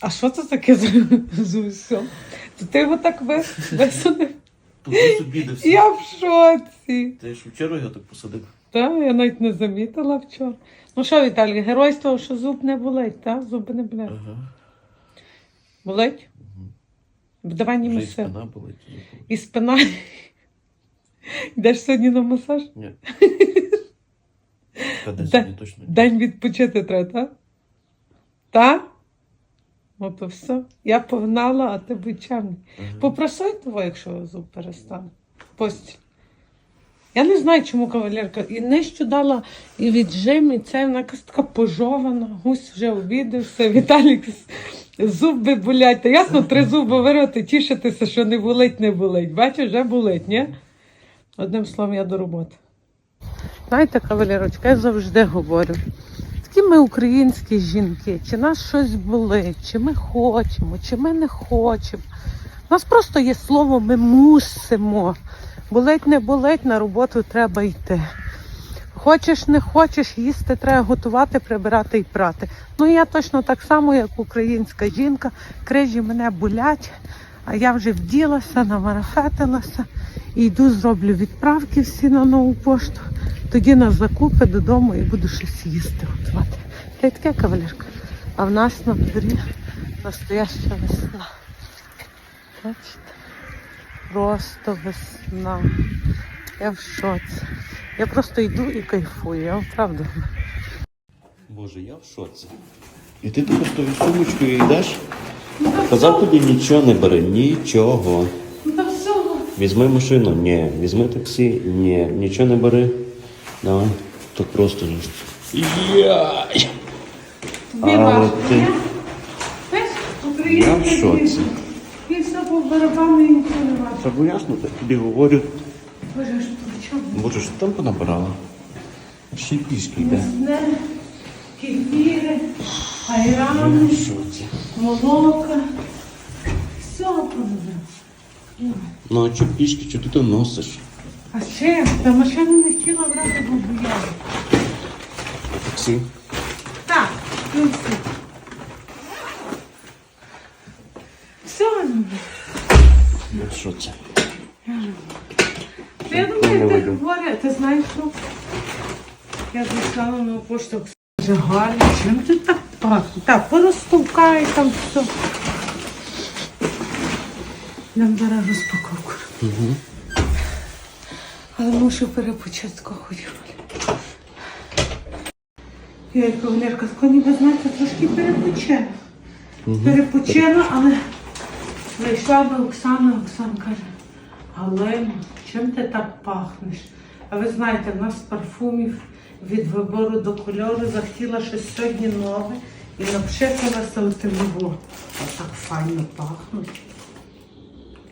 А що це таке з, з усьом? То ти його так ви- висадив? Обідався. Я в шоці. Ти ж вчора його так посадив. Та, я навіть не замітила вчора. Ну що, Віталій, герой з того, що зуб не болить, так? Зуби не болять. Ага. Болить? Давай Вже і сил. спина болить. І спина. Йдеш сьогодні на масаж? Ні. Та десь Де- сьогодні точно. ні. День відпочити треба, так? Так? Ну то все. Я погнала, а ти будь чемний. Ага. Попросай того, якщо зуб перестане. Постіль. Я не знаю, чому кавалерка. І нижче дала і віджим, і це вона якась така пожована. Гусь вже обідався. Віталік з- зуби болять. Та ясно, три зуби вирвати, тішитися, що не болить, не болить. Бачиш, вже болить, ні? Одним словом, я до роботи. Знаєте, кавалерочка, я завжди говорю. Такі ми українські жінки, чи нас щось болить, чи ми хочемо, чи ми не хочемо. У нас просто є слово ми мусимо. Болить, не болить, на роботу треба йти. Хочеш, не хочеш, їсти треба готувати, прибирати і прати. Ну я точно так само, як українська жінка, крижі мене болять, а я вже вділася, намарафетилася і йду, зроблю відправки всі на нову пошту. Тоді на закупи додому і буду щось їсти готувати. Та й таке кавалерка. А в нас на дворі настояща весна. Бачите? Просто весна. Я в шоці. Я просто йду і кайфую, я вам правду. Боже, я в шоці. І ти таку з сумочкою йдеш? Казав тобі нічого не бери, нічого. Візьми машину, ні. Візьми таксі, ні. Нічого не бери. Давай. То просто ж. Яй! Тобі важко, ти- ні? Знаєш, Я в шоці. І все по барабану і нічого не важко. Та бо ясно, так тобі говорю. Боже, ж при чому? Боже, що там понабирала? Ще й пішки йде. Мізне, кефіри, айрани, В шоці. молока. Все понабрав. Ну а чи пішки, чи ти то носиш? А ще, та машину не хотіла брати, бо боялася. Таксі. Так, ну все. Все, ну, в шоці. я думаю, ти вийду. говори, ти знаєш, що я зайшла на пошту. Вже гарно, чим ти так пахне? Так, порозтовкай там все. Нам зараз розпаковку. Угу. Але мушу перепочатку ходити. Я як кавалерка з ніби, знаєте, трошки перепочила. Перепочила, але зайшла до Оксани, Оксана каже, Галина, чим ти так пахнеш? А ви знаєте, в нас парфумів від вибору до кольору захотіла щось сьогодні нове і напшикалася у тимову. А так файно пахнуть.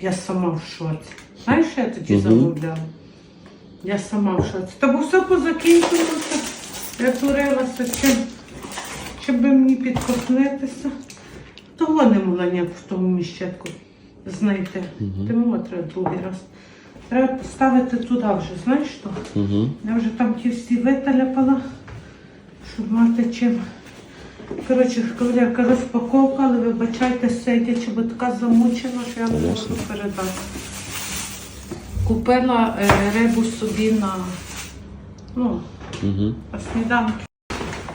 Я сама в шоці. Знаєш, що я тоді замовляла? Я сама в шоці. Та бо все позакінчилося. Я турилася чим, би мені підкоснитися. Того не могла ніяк в тому міщетку знайти. Мгм. Тому треба другий раз. Треба поставити туди вже, знаєш що? Угу. Я вже там ті всі виталяпала, щоб мати чим. Коротше, кавалерка розпаковка, але вибачайте, сидячи, бо така замучена, що я не можу передати. Купила е, рибу собі на, ну, Угу. на сніданки.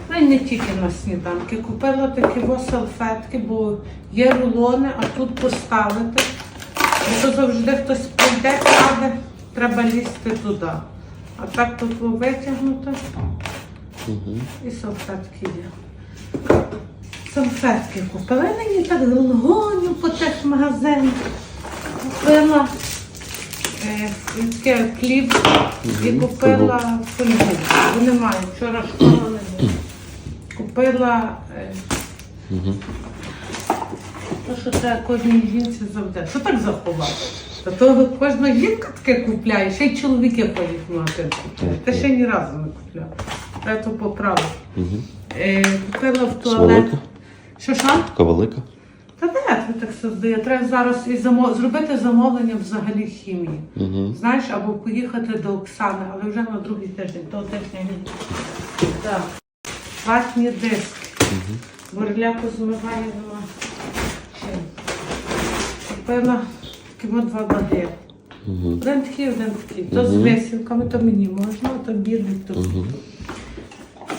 Ну і не тільки на сніданки. Купила такі салфетки, бо є рулони, а тут поставити. Бо то завжди хтось прийде, кладе, треба лізти туди. А так тут витягнути Угу. і салфетки є. Салфетки купила. Я нині так гоню по тих магазинах. Купила е, таке хліб і купила фольгу. Бо немає. Вчора школа не було. Купила е, те, що треба кожній жінці завжди. Що так заховати? Та то кожна жінка таке купляє, ще й чоловіки ходять в магазин. Та ще ні разу не купляла. Треба то поправити. Е, купила в туалет. Що що? Така велика? Та де ви так создає? Треба зараз і замо... зробити замовлення взагалі хімії. Угу. Знаєш, або поїхати до Оксани, але вже на другий тиждень, того тижня ні. Так. Ватні диски. Морляку змиває нема. Чим? Купила от два баги. Угу. Один такий, один такий. То з висівками, то мені можна, а то білий, то Угу.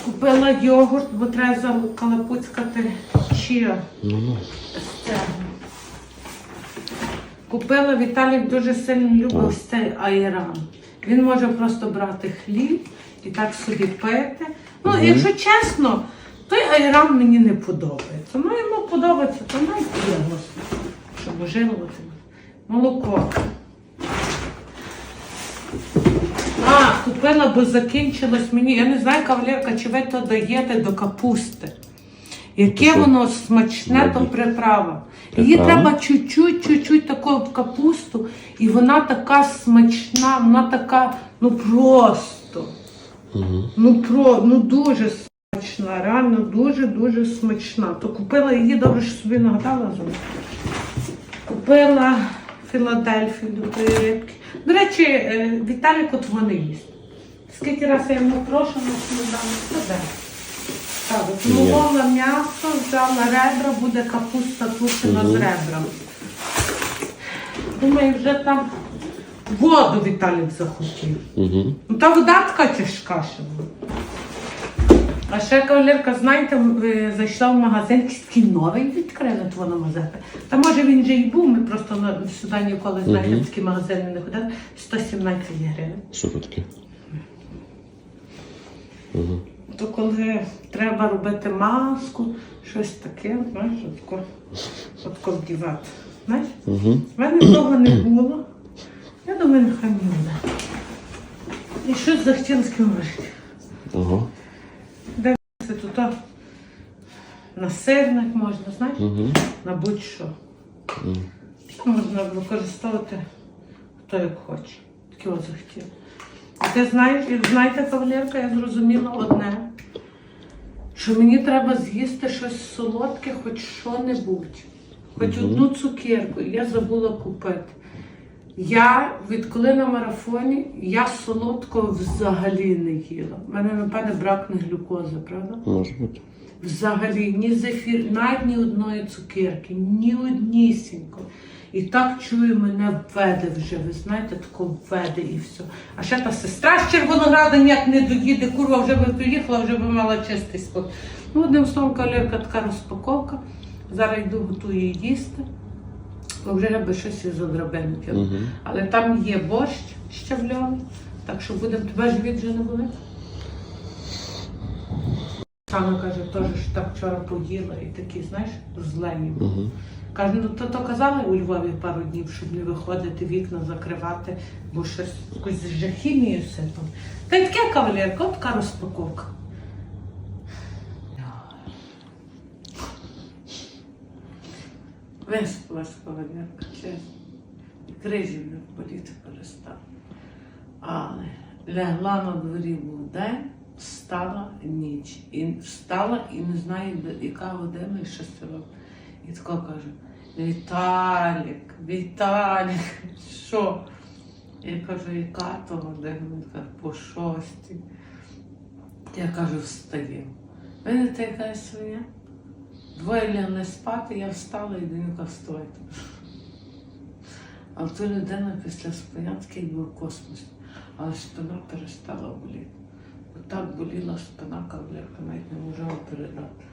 Купила йогурт, бо треба закалапуцькати чия Ну, ну. Купила Віталік дуже сильно любив цей айран. Він може просто брати хліб і так собі пити. Ну, якщо чесно, той айран мені не подобається. Ну, йому подобається, то навіть є, господи, щоб оживувати. Молоко. А, купила, бо закінчилось мені. Я не знаю, кавалерка, чи ви то даєте до капусти. Яке воно смачне, то приправа. Її треба чуть-чуть, чуть-чуть таку капусту, і вона така смачна, вона така, ну просто. Угу. Ну про ну дуже смачна, реально дуже-дуже смачна. То купила її, добре, що собі нагадала за. Купила Філадельфію до тої рибки. До речі, е, Віталік от вони їсть. Скільки разів я йому прошу на сніданок, то де. Так, от м'ясо, взяла ребра, буде капуста тушена з ребрами. Думаю, вже там воду Віталік захотів. Угу. Ну, та вода така тяжка ще була. А ще кавалерка, знаєте, е, зайшла в магазин, якийсь такий новий відкрили того на Мазепи. Та може він вже і був, ми просто на, сюди ніколи, знаєте, в такі магазини не ходили. 117 гривень. Що таке? Угу. То коли треба робити маску, щось таке, знаєш, отко, отко вдівати. Знаєш? Угу. В мене того не було. Я думаю, нехай не буде. І щось захотілося говорити. Ага. Це тут а, на сирник можна, знаєш, Угу. на будь-що. Мгм. Можна використовувати хто як хоче. Таке от захотів. Ти знаєш, як знаєте, кавалерка, я зрозуміла одне, що мені треба з'їсти щось солодке, хоч що-небудь. Хоч одну цукерку, я забула купити. Я відколи на марафоні, я солодкого взагалі не їла. У мене, напевне, брак не глюкози, правда? Може бути. Взагалі, ні зефір, навіть ні одної цукерки, ні однісінько. І так чую, мене введе вже, ви знаєте, тако введе і все. А ще та сестра з Червонограда ніяк не доїде, курва вже би приїхала, вже би мала чистий спот. Ну, одним словом, кавалерка така розпаковка. Зараз йду готую їсти. Бо вже би щось із одрабинки. Угу. Але там є борщ щавльовий, так що будемо тебе живіт вже не болить. Оксана каже, теж що так вчора поїла і такі, знаєш, злені. Угу. Каже, ну то, то казали у Львові пару днів, щоб не виходити, вікна закривати, бо щось якусь же хімію сипали. Та й таке кавалерка, от така розпаковка. Виспалась кавалерка, чесно. І крижі не боліти перестала. Але лягла на дворі був день, встала ніч. І встала і не знаю, яка година і що це робить. І тако каже: Віталік, Віталік, що? Я кажу, яка то година? Він каже, по шостій. Я кажу, встаю. Видите, яка свиня? Двоє лягли спати, я встала і донька встойте. Але то людина після спиня такий був космос. Але спина перестала боліти. Отак боліла спина, кавалерка, навіть не можу передати.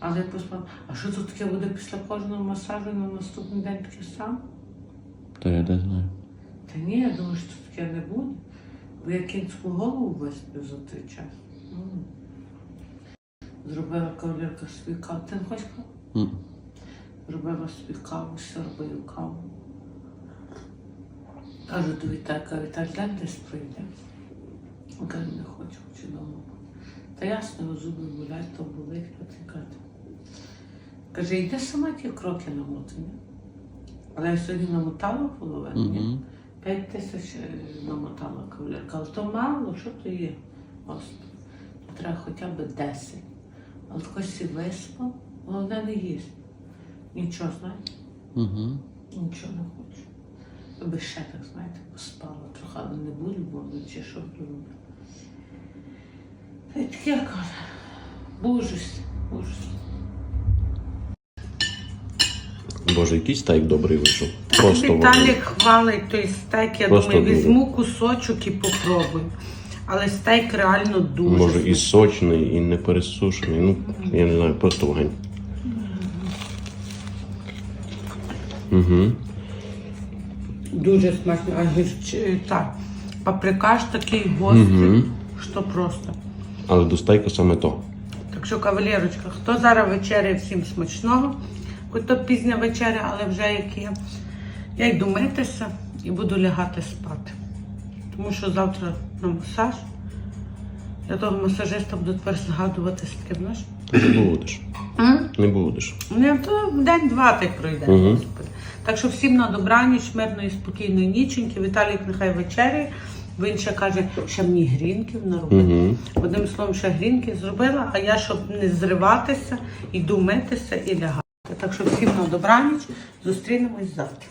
Але я поспала, а що тут таке буде після кожного масажу на наступний день таке саме? Та я не знаю. Та ні, я думаю, що таке не буде. Бо я кінську голову висплю за той час. М. Зробила кавалерка собі каву. Ти не хочеш каву? Зробила собі каву, сьорбаю каву. Кажу до Віталька, Віталь, дай десь пройде. Він каже, не хочу, хочу вдома. бути». Та ясно, зуби болять, то болить, а ти каже. Йди сама ті кроки намотані. Але я сьогодні намотала половину. П'ять тисяч е, намотала кавалерка. Але то мало, що то є? Господи. Треба хоча б 10. Але хтось виспав, головне не їсть. Нічого, знаєте, Угу. нічого не хочу. Аби ще так, знаєте, поспала трохи, але не буду, бо вночі що робити. Й таке каже. Божусь, божусь. Боже, який стейк добрий вийшов. Просто Віталік хвалить той стейк, я Просто думаю, дуже. візьму кусочок і попробую. Але стейк реально дуже. Може і смачний. сочний, і не пересушений. Ну, я не знаю, просто вогонь. Угу. Дуже смачно. А гірч... так. Паприкаш такий гострий, що просто. Але до саме то. Так що, кавалерочка, хто зараз вечеряє всім смачного, хоч то пізня вечеря, але вже як є. Я йду митися і буду лягати спати. Тому що завтра на масаж. Я того масажиста буду тепер згадувати з таким. Не будеш. Не будеш. Не, то день-два так пройде. Господи. Так що всім на добраніч, мирної, спокійної ніченьки. Віталік нехай вечеряє. Він ще каже, що мені грінків наробити. Угу. Одним словом, ще грінки зробила, а я, щоб не зриватися, йду митися і лягати. Так що всім на добраніч, зустрінемось завтра.